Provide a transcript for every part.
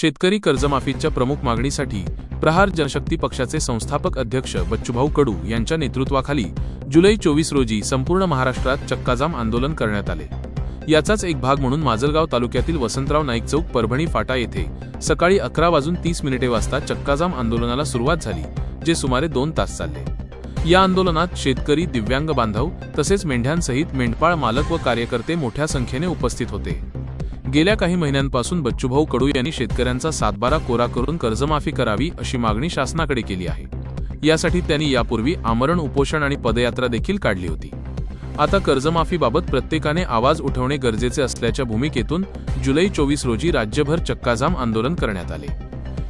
शेतकरी कर्जमाफीच्या प्रमुख मागणीसाठी प्रहार जनशक्ती पक्षाचे संस्थापक अध्यक्ष बच्चूभाऊ कडू यांच्या नेतृत्वाखाली जुलै चोवीस रोजी संपूर्ण महाराष्ट्रात चक्काजाम आंदोलन करण्यात आले. याचाच एक भाग म्हणून माजलगाव तालुक्यातील वसंतराव नाईक चौक परभणी फाटा येथे सकाळी अकरा वाजून तीस मिनिटे वाजता चक्काजाम आंदोलनाला सुरुवात झाली जे सुमारे दोन तास चालले. या आंदोलनात शेतकरी दिव्यांग बांधव तसेच मेंढ्यांसहित मेंढपाळ मालक व कार्यकर्ते मोठ्या संख्येने उपस्थित होते. गेल्या काही महिन्यांपासून बच्चूभाऊ कडू यांनी शेतकऱ्यांचा सातबारा कोरा करून कर्जमाफी करावी अशी मागणी शासनाकडे केली आहे. यासाठी त्यांनी यापूर्वी आमरण उपोषण आणि पदयात्रा देखील काढली होती. आता कर्जमाफीबाबत प्रत्येकाने आवाज उठवणे गरजेचे असल्याच्या भूमिकेतून जुलै चोवीस रोजी राज्यभर चक्काजाम आंदोलन करण्यात आले.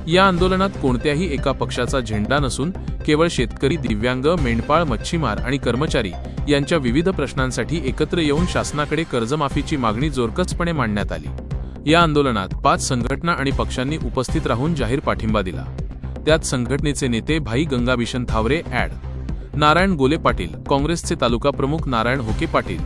या आंदोलनात कोणत्याही एका पक्षाचा झेंडा नसून केवळ शेतकरी दिव्यांग मेंढपाळ मच्छीमार आणि कर्मचारी यांच्या विविध प्रश्नांसाठी एकत्र येऊन शासनाकडे कर्जमाफीची मागणी जोरकसपणे मांडण्यात आली. या आंदोलनात पाच संघटना आणि पक्षांनी उपस्थित राहून जाहीर पाठिंबा दिला. त्यात संघटनेचे नेते भाई गंगाभीषण थावरे ॲड. नारायण गोले पाटील काँग्रेसचे तालुका प्रमुख नारायण होके पाटील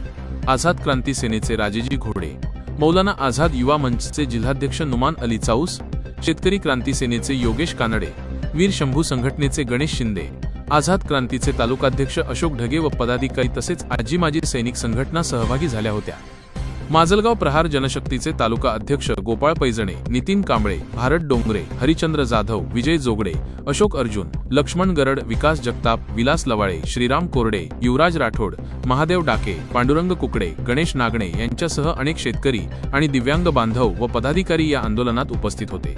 आझाद क्रांती सेनेचे राजेजी घोडे मौलाना आझाद युवा मंचचे जिल्हाध्यक्ष नुमान अली चाऊस शेतकरी क्रांती सेनेचे योगेश कानडे वीर शंभू संघटनेचे गणेश शिंदे आझाद क्रांतीचे तालुकाध्यक्ष अशोक ढगे व पदाधिकारी तसेच आजी माजी सैनिक संघटना सहभागी झाल्या होत्या. माजलगाव प्रहार जनशक्तीचे तालुका अध्यक्ष गोपाळ पैजणे नितीन कांबळे भारत डोंगरे हरिचंद्र जाधव विजय जोगडे अशोक अर्जुन लक्ष्मण गरड विकास जगताप विलास लवाळे श्रीराम कोरडे युवराज राठोड महादेव डाके पांडुरंग कुकडे गणेश नागणे यांच्यासह अनेक शेतकरी आणि दिव्यांग बांधव व पदाधिकारी या आंदोलनात उपस्थित होते.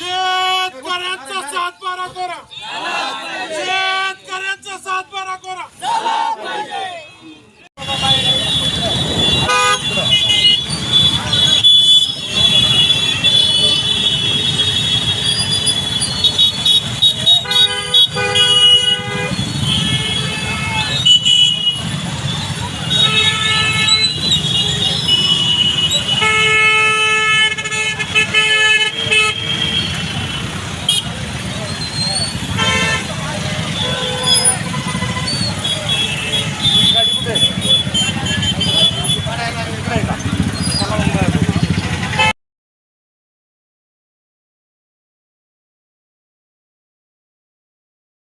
शेतकऱ्यांचा सातबारा करा. शेतकऱ्यांचा सातबारा करा.